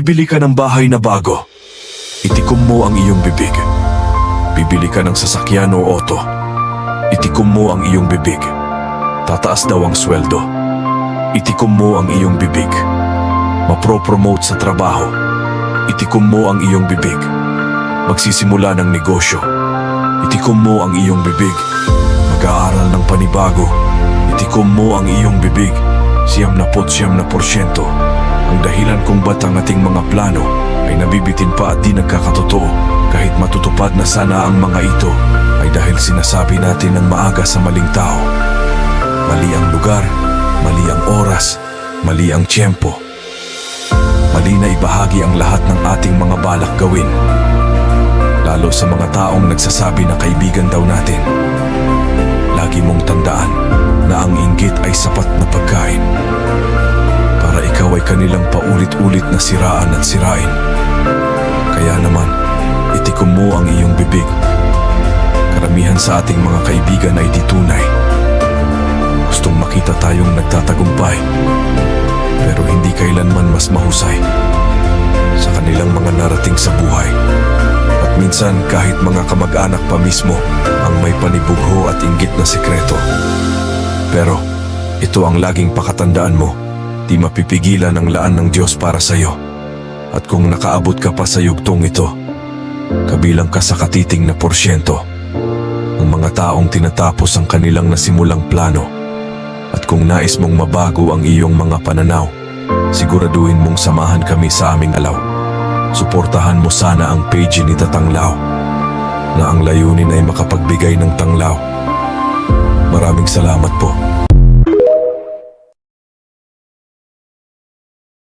Bibili ka ng bahay na bago. Itikom mo ang iyong bibig. Bibili ka ng sasakyan o auto. Itikom mo ang iyong bibig. Tataas daw ang sweldo. Itikom mo ang iyong bibig. Mapro-promote sa trabaho. Itikom mo ang iyong bibig. Magsisimula ng negosyo. Itikom mo ang iyong bibig. Mag-aaral ng panibago. Itikom mo ang iyong bibig. Siyam na pot siyam na porsyento. Ang dahilan kung ba't ang ating mga plano ay nabibitin pa at di nagkakatotoo kahit matutupad na sana ang mga ito ay dahil sinasabi natin ng maaga sa maling tao. Mali ang lugar, mali ang oras, mali ang tiyempo. Mali na ibahagi ang lahat ng ating mga balak gawin. Lalo sa mga taong nagsasabi na kaibigan daw natin. Lagi mong tandaan na ang inggit ay sapat na na siraan at sirain. Kaya naman, itikom mo ang iyong bibig. Karamihan sa ating mga kaibigan ay di tunay. Gustong makita tayong nagtatagumpay. Pero hindi kailanman mas mahusay sa kanilang mga narating sa buhay. At minsan kahit mga kamag-anak pa mismo ang may panibugho at inggit na sekreto. Pero ito ang laging pakatandaan mo, di mapipigilan ang laan ng Diyos para sa iyo. At kung nakaabot ka pa sa yugtong ito, kabilang ka sa katiting na porsyento, ang mga taong tinatapos ang kanilang nasimulang plano. At kung nais mong mabago ang iyong mga pananaw, siguraduhin mong samahan kami sa aming alaw. Suportahan mo sana ang page ni Tatanglaw na ang layunin ay makapagbigay ng tanglaw. Maraming salamat po.